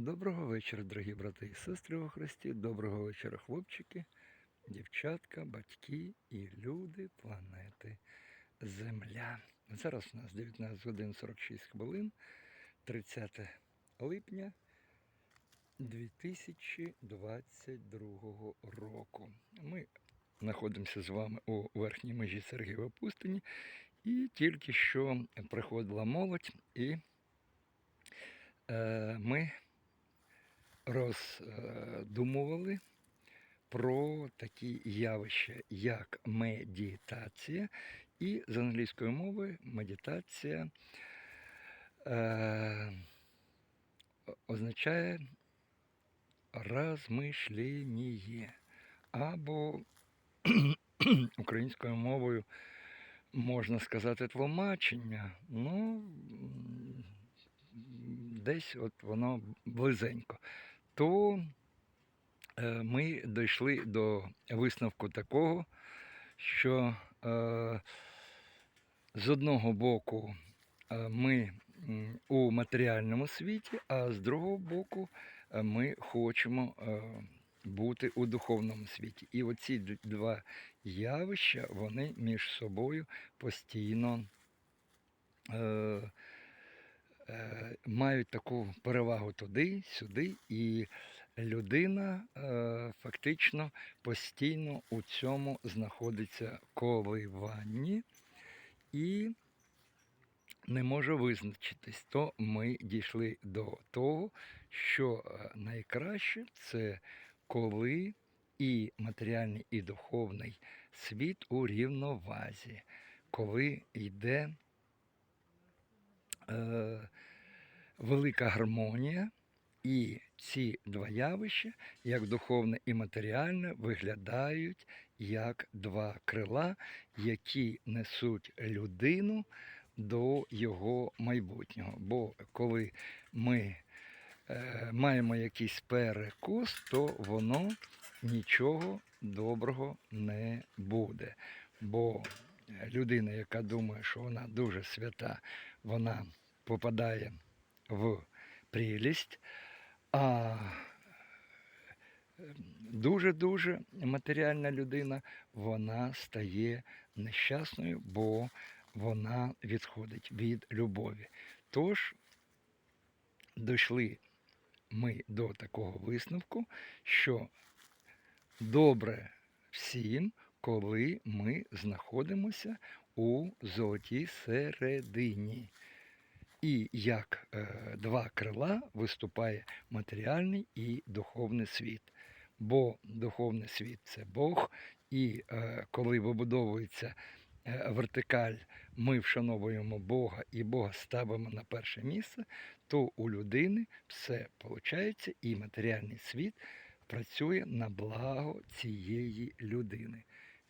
Доброго вечора, дорогі брати і сестри у Христі. Доброго вечора, хлопчики, дівчатка, батьки і люди планети Земля. Зараз у нас 19 годин 46 хвилин, 30 липня 2022 року. Ми знаходимося з вами у верхній межі Сергієва пустині, і тільки що приходила молодь, і е, ми роздумували про такі явища, як медитація, і з англійської мови медитація е, означає розмишлення або українською мовою можна сказати тлумачення. Ну, десь от воно близенько. То е, ми дійшли до висновку такого, що е, з одного боку е, ми у матеріальному світі, а з другого боку ми хочемо бути у духовному світі. І оці два явища, вони між собою постійно мають таку перевагу туди, сюди, і людина е, фактично постійно у цьому знаходиться коливанні і не може визначитись. То ми дійшли до того, що е, найкраще це коли і матеріальний, і духовний світ у рівновазі, коли йде е, велика гармонія, і ці два явища, як духовне і матеріальне, виглядають як два крила, які несуть людину до його майбутнього. Бо коли ми е, маємо якийсь перекус, то воно нічого доброго не буде. Бо людина, яка думає, що вона дуже свята, вона попадає в прелість, а дуже-дуже матеріальна людина, вона стає нещасною, бо вона відходить від любові. Тож дійшли ми до такого висновку, що добре всім, коли ми знаходимося у золотій середині. І як е, два крила виступає матеріальний і духовний світ. Бо духовний світ це Бог, і е, коли вибудовується е, вертикаль, ми вшановуємо Бога і Бога ставимо на перше місце, то у людини все виходить, і матеріальний світ працює на благо цієї людини.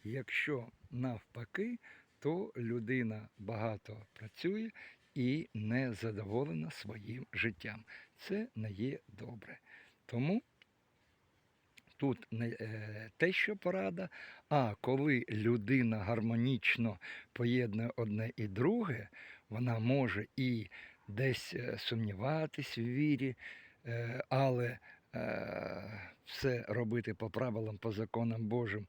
Якщо навпаки, то людина багато працює і не задоволена своїм життям. Це не є добре. Тому тут не е, те, що порада, а коли людина гармонічно поєднує одне і друге, вона може і десь е, сумніватись в вірі, е, але все робити по правилам, по законам Божим,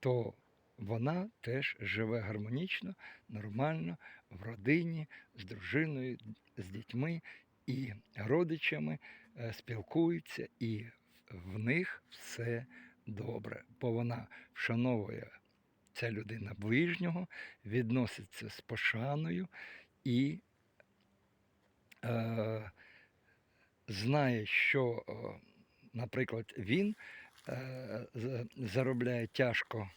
то вона теж живе гармонічно, нормально, в родині, з дружиною, з дітьми і родичами, е, спілкується, і в них все добре, бо вона вшановує ця людина ближнього, відноситься з пошаною і е, знає, що, наприклад, він е, заробляє тяжко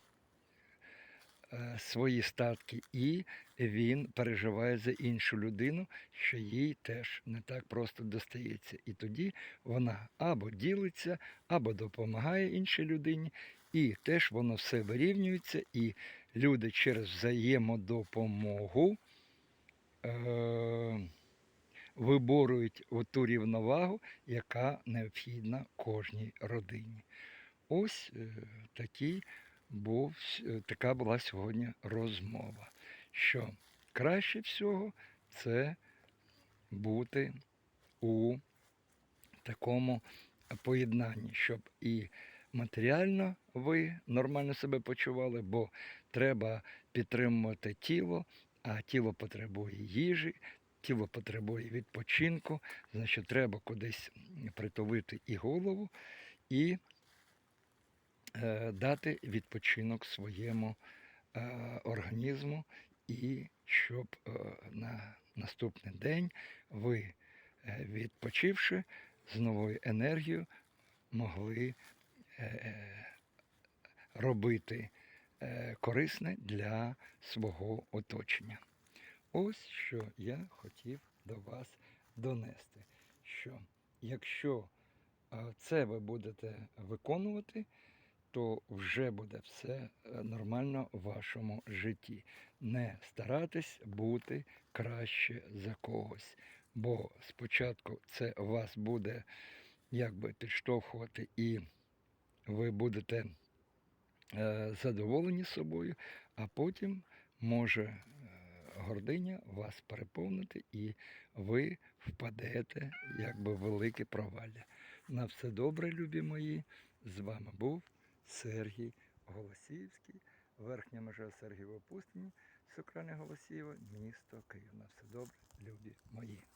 свої статки, і він переживає за іншу людину, що їй теж не так просто достається. І тоді вона або ділиться, або допомагає іншій людині, і теж воно все вирівнюється, і люди через взаємодопомогу. Е- Виборують ту рівновагу, яка необхідна кожній родині. Ось е, такий був, е, така була сьогодні розмова, що краще всього це бути у такому поєднанні, щоб і матеріально ви нормально себе почували, бо треба підтримувати тіло, а тіло потребує їжі, тіло потребує відпочинку, значить треба кудись притулити і голову, і дати відпочинок своєму е, організму, і щоб е, на наступний день ви, е, відпочивши з новою енергією, могли е, е, робити е, корисне для свого оточення. Ось що я хотів до вас донести, що якщо е, це ви будете виконувати, то вже буде все е, нормально в вашому житті. Не старатись бути краще за когось. Бо спочатку це вас буде якби підштовхувати, і ви будете е, задоволені собою, а потім може е, гординя вас переповнити, і ви впадете якби в велике провалля. На все добре, любі мої. З вами був Сергій Голосіївський, верхня межа Сергієва пустині, Сокране Голосієва, місто Київ. На все добре, любі мої.